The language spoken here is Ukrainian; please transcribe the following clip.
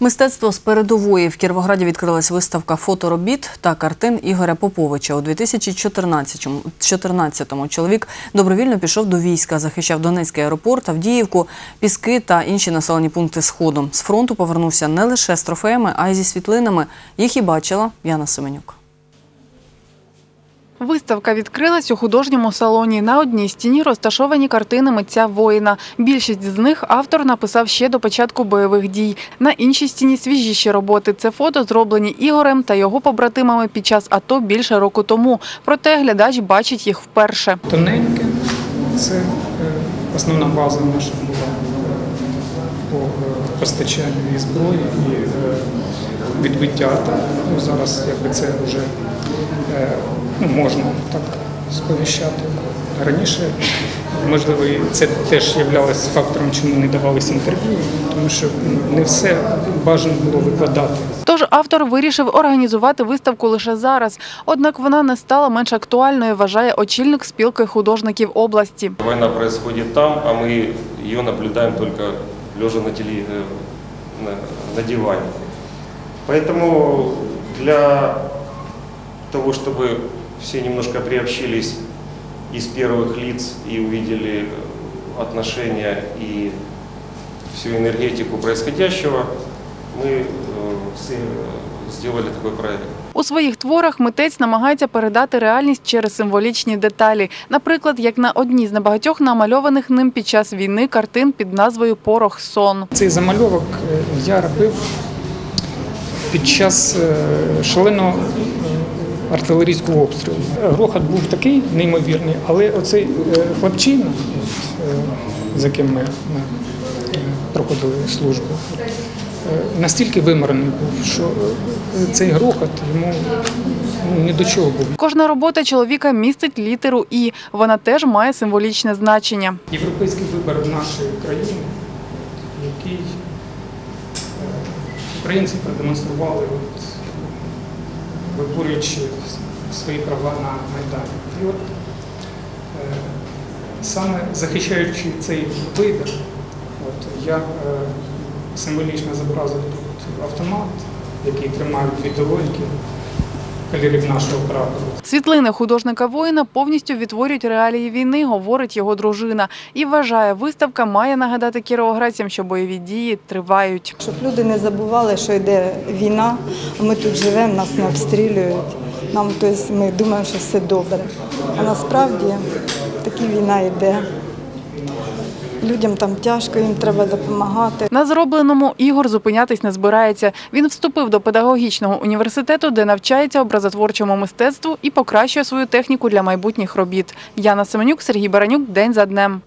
Мистецтво з передової в Кіровограді відкрилась виставка фоторобіт та картин Ігоря Поповича. У 2014-му 14-му чоловік добровільно пішов до війська, захищав Донецький аеропорт, Авдіївку, Піски та інші населені пункти Сходу. З фронту повернувся не лише з трофеями, а й зі світлинами. Їх і бачила Яна Семенюк. Виставка відкрилась у художньому салоні. На одній стіні розташовані картини митця воїна. Більшість з них автор написав ще до початку бойових дій. На іншій стіні свіжіші роботи. Це фото зроблені Ігорем та його побратимами під час АТО більше року тому. Проте глядач бачить їх вперше. Тоненьке, це е, основна база наша була е, по е, постачанню і зброї, і відбиття. Ну, зараз якби це вже ну, можна так сповіщати. Раніше, можливо, і це теж являлося фактором, чому не давалися інтерв'ю, тому що ну, не все бажано було викладати. Тож автор вирішив організувати виставку лише зараз. Однак вона не стала менш актуальною, вважає очільник спілки художників області. Война происходит там, а мы ее наблюдаем только лежа на, теле, э, на, на диване. Поэтому для того, чтобы все немножко приобщились из первых лиц и увидели э, отношения и всю энергетику происходящего, мы э, все сделали такой проект. У своїх творах митець намагається передати реальність через символічні деталі. Наприклад, як на одній з небагатьох намальованих ним під час війни картин під назвою Порох сон. Цей замальовок е, я робив під час е, шаленого е, артилерійського обстрілу. Грохот був такий неймовірний, але оцей е, хлопчина, е, з яким ми е, проходили службу, настільки виморений був, що цей грохот йому ну, ні до чого був. Кожна робота чоловіка містить літеру І. Вона теж має символічне значення. Європейський вибір нашої країни, який українці продемонстрували, от, виборюючи свої права на Майдані. І от е, саме захищаючи цей вибір, от, я е, символічно зобразив тут автомат, який тримає дві долоньки кольорів нашого прапору. Світлини художника воїна повністю відтворюють реалії війни, говорить його дружина. І вважає, виставка має нагадати кіровоградцям, що бойові дії тривають. Щоб люди не забували, що йде війна, а ми тут живемо, нас не обстрілюють. Нам тобто, ми думаємо, що все добре. А насправді таки війна йде. Людям там тяжко, їм треба допомагати. На зробленому Ігор зупинятись не збирається. Він вступив до педагогічного університету, де навчається образотворчому мистецтву і покращує свою техніку для майбутніх робіт. Яна Семенюк, Сергій Баранюк. День за днем.